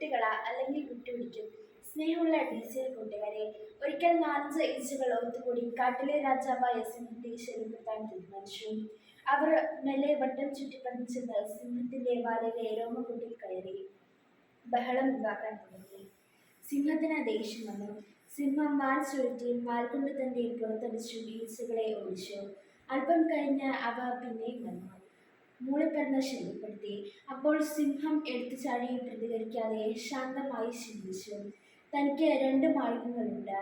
വിട്ടുകള അല്ലെങ്കിൽ വിട്ടുപിടിക്കും. സ്നേഹമുള്ള ഡീസൽ കൂട്ടുകാരെ ഒരിക്കൽ നാലഞ്ച് ഏജുകൾ ഒത്തുകൂടി കാട്ടിലെ രാജാവായ സിംഹത്തെ ശല്യപ്പെടുത്താൻ തീരുമാനിച്ചു. അവർ മെല്ലെ വട്ടം ചുറ്റി ചെന്ന് സിംഹത്തിന്റെ വാലിലെ രോമകുട്ടിൽ കയറി ബഹളം ഉണ്ടാക്കാൻ തുടങ്ങി. സിംഹത്തിന് ദേഷ്യം വന്നു. സിംഹം വാൽ ചുരുട്ടി വാൽ കൊണ്ട് തന്നെ പുറത്തടിച്ചു ഈച്ചകളെ ഓടിച്ചു അല്പം കഴിഞ്ഞ് അവ വന്നു മൂളിപ്പറന്ന് ശല്യപ്പെടുത്തി. അപ്പോൾ സിംഹം എടുത്തു ചാടി പ്രതികരിക്കാതെ ശാന്തമായി ചിന്തിച്ചു തനിക്ക് രണ്ട് മാർഗങ്ങളുണ്ട്.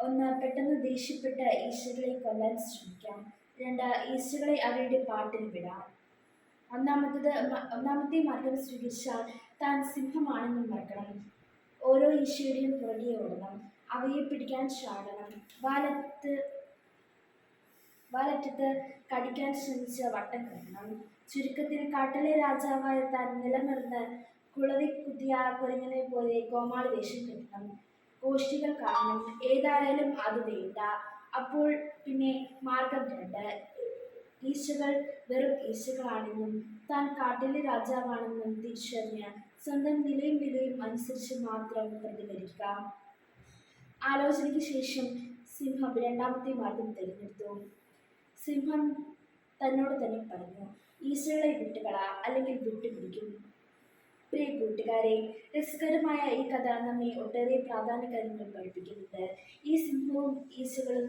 ഒന്ന് പെട്ടെന്ന് ദേഷ്യപ്പെട്ട ഈശ്വരനെ കൊല്ലാൻ ശ്രമിക്കാം. രണ്ട് ഈശ്വരനെ അവരുടെ പാട്ടിൽ വിടാം. ഒന്നാമത്തത് ഒന്നാമത്തെ മാർഗം സ്വീകരിച്ചാൽ താൻ സിംഹമാണെന്നും മറക്കണം. ഓരോ ഈശ്വരയും പുറകെ ഓടണം. അവയെ പിടിക്കാൻ ചാടണം. വാലത്ത് വാലറ്റത്ത് കടിക്കാൻ ശ്രമിച്ച വട്ടം കറങ്ങണം ചുരുക്കത്തിൽ കാട്ടിലെ രാജാവായ താൻ നിലനിർന്ന് കുളവി കുത്തിയ കുരങ്ങനെ പോലെ കോമാളി വേഷം കെട്ടണം. ഗോഷ്ഠികൾ കാണണം ഏതായാലും അത് വേണ്ട. അപ്പോൾ പിന്നെ മാർഗം രണ്ട്. ഈശകൾ വെറും ഈശകളാണെന്നും താൻ കാട്ടിലെ രാജാവാണെന്നും തിരിച്ചറിഞ്ഞ് സ്വന്തം നിലയും വിലയും അനുസരിച്ച് മാത്രം പ്രതികരിക്കുക. ആലോചനയ്ക്ക് ശേഷം സിംഹം രണ്ടാമത്തെ മാർഗം തിരഞ്ഞെടുത്തു. സിംഹം തന്നോട് തന്നെ പറഞ്ഞു ഈശ്വരളെ വിട്ടുകള അല്ലെങ്കിൽ വിട്ടുപിടിക്കും. പ്രിയ കൂട്ടുകാരെ രസകരമായ ഈ കഥ നമ്മെ ഒട്ടേറെ പ്രാധാന്യ കാര്യങ്ങൾ പഠിപ്പിക്കുന്നുണ്ട്. ഈ സിംഹവും ഈശകളും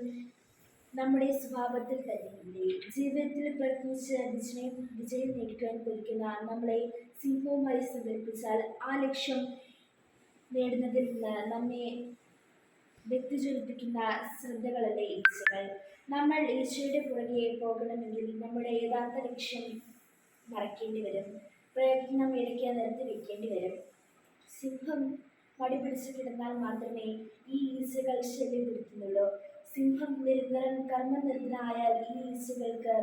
നമ്മുടെ സ്വഭാവത്തിൽ തന്നെയില്ലേ ജീവിതത്തിൽ പ്രയത്നിച്ച് വിജയം വിജയം നേടിക്കാൻ കുറിക്കുന്ന നമ്മളെ സിംഹവുമായി സങ്കല്പിച്ചാൽ ആ ലക്ഷ്യം നേടുന്നതിൽ നിന്ന് നമ്മെ വ്യക്തിജ്വലിപ്പിക്കുന്ന ശ്രദ്ധകളല്ലേ ഈച്ചകൾ. നമ്മൾ ഈച്ചയുടെ പുറകെ പോകണമെങ്കിൽ നമ്മുടെ യഥാർത്ഥ ലക്ഷ്യം മറക്കേണ്ടി വരും. പ്രയത്നം ഇടയ്ക്ക് നിർത്തി വെക്കേണ്ടി വരും. സിംഹം മടി പിടിച്ചു കിടന്നാൽ മാത്രമേ ഈ ഈച്ചകൾ ശല്യപ്പെടുത്തുന്നുള്ളൂ. സിംഹം നിരന്തരം കർമ്മനിരതനായാൽ ഈ ഈച്ചകൾക്ക്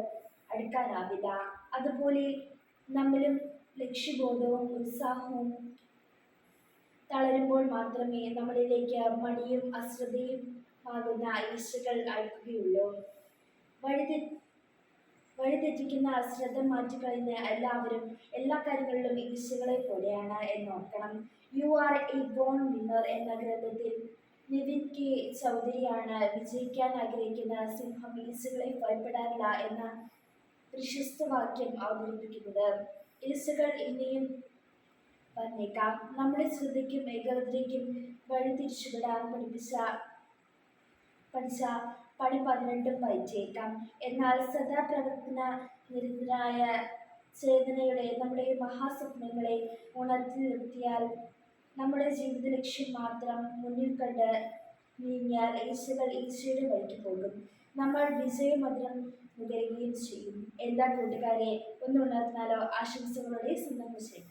അടുക്കാനാവില്ല. അതുപോലെ നമ്മളും ലക്ഷ്യബോധവും ഉത്സാഹവും തളരുമ്പോൾ മാത്രമേ നമ്മളിലേക്ക് മടിയും അശ്രദ്ധയും ആകുന്ന ഈശകൾ അയക്കുകയുള്ളൂ. വഴിതെ വഴിതെറ്റിക്കുന്ന അശ്രദ്ധ മാറ്റിക്കളയുന്ന എല്ലാവരും എല്ലാ കാര്യങ്ങളിലും ഈശകളെ പോലെയാണ് എന്ന് ഓർക്കണം. You are a born winner എന്ന ഗ്രന്ഥത്തിൽ നിവിൻ കെ. ചൗധരിയാണ് വിജയിക്കാൻ ആഗ്രഹിക്കുന്ന സിംഹം ഈശകളെ ഭയപ്പെടാറില്ല എന്ന പ്രശസ്ത വാക്യം അവതരിപ്പിക്കുന്നത്. ഈശകൾ ഇനിയും വന്നേക്കാം. നമ്മുടെ ശ്രദ്ധയ്ക്കും ഏകാഗ്രതയ്ക്കും വഴി തിരിച്ചുവിടാൻ പഠിപ്പിച്ച പഠിച്ച പണി പതിനെട്ടും പയറ്റേക്കാം എന്നാൽ സദാ പ്രവർത്തന നിരന്തരായ ചേതനയുടെ നമ്മുടെ മഹാസ്വപ്നങ്ങളെ ഉണർത്തി നിർത്തിയാൽ നമ്മുടെ ജീവിത ലക്ഷ്യം മാത്രം മുന്നിൽ കണ്ട് നീങ്ങിയാൽ ഈശകൾ ഈശയുടെ വഴിക്ക് പോകും. നമ്മൾ വിജയമധുരം നുകരുകയും ചെയ്യും. എല്ലാ കൂട്ടുകാരെ ഒന്ന് ഉണർന്നാലോ? ആശംസകളുടെ സ്വന്തം വിഷയം